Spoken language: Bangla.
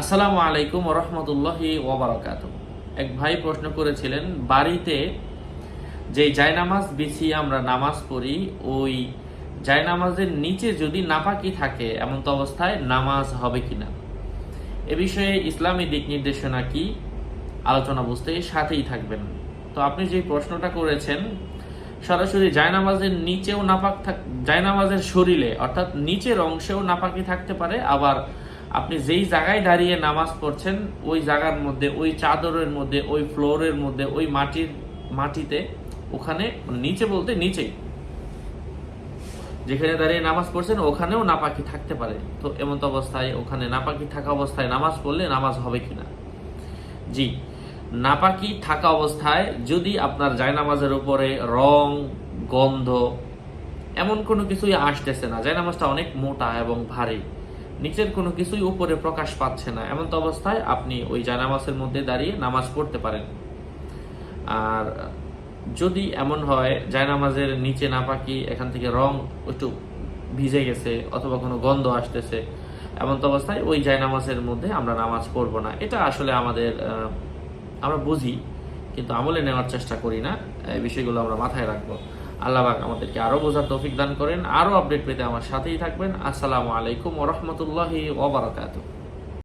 আসসালামু আলাইকুম রহমতুল্লাহি ওবরাকাত এক ভাই প্রশ্ন করেছিলেন, বাড়িতে যে জায়নামাজ বিছিয়ে আমরা নামাজ পড়ি, ওই জায়নামাজের নিচে যদি নাপাকি থাকে, এমন তো অবস্থায় নামাজ হবে কিনা? এ বিষয়ে ইসলামী দিক নির্দেশনা কি? আলোচনা বুঝতে সাথেই থাকবেন। তো আপনি যে প্রশ্নটা করেছেন, সরাসরি জায়নামাজের নিচেও নাপাক থাক জায়নামাজের শরীরে, অর্থাৎ নিচের অংশেও নাপাকি থাকতে পারে, আবার আপনি যেই জায়গায় দাঁড়িয়ে নামাজ পড়ছেন, ওই জায়গার মধ্যে, ওই চাদরের মধ্যে, ওই ফ্লোরের মধ্যে, ওই মাটির মাটিতে, ওখানে নিচে বলতে নিচেই, যেখানে দাঁড়িয়ে নামাজ পড়ছেন, ওখানেও নাপাকি থাকতে পারে। তো এমন অবস্থায়, ওখানে নাপাকি থাকা অবস্থায় নামাজ পড়লে নামাজ হবে কিনা? জি, নাপাকি থাকা অবস্থায় যদি আপনার জায়নামাজের উপরে রং, গন্ধ, এমন কোনো কিছুই আসতেছে না। জায়নামাজটা অনেক মোটা এবং ভারী। নিচের কোনো কিছুই উপরে প্রকাশ পাচ্ছে না। এমন তো অবস্থায় আপনি ওই জায়নামাজের মধ্যে দাঁড়িয়ে নামাজ পড়তে পারেন। আর যদি এমন হয় জায়নামাজের নিচে নাপাকি এখান থেকে রং একটু ভিজে গেছে অথবা কোনো গন্ধ আসতেছে, এমন তো অবস্থায় ওই জায়নামাজের মধ্যে আমরা নামাজ পড়ব না। এটা আসলে আমাদের আমরা বুঝি, কিন্তু আমলে নেওয়ার চেষ্টা করি না। এই বিষয়গুলো আমরা মাথায় রাখব। আল্লাহ পাক আমাদেরকে আরও বোঝার তৌফিক দান করেন আরও আপডেট পেতে আমার সাথেই থাকবেন। আসসালামু আলাইকুম ওরহমতুল্লাহি ওবরাকাতুহ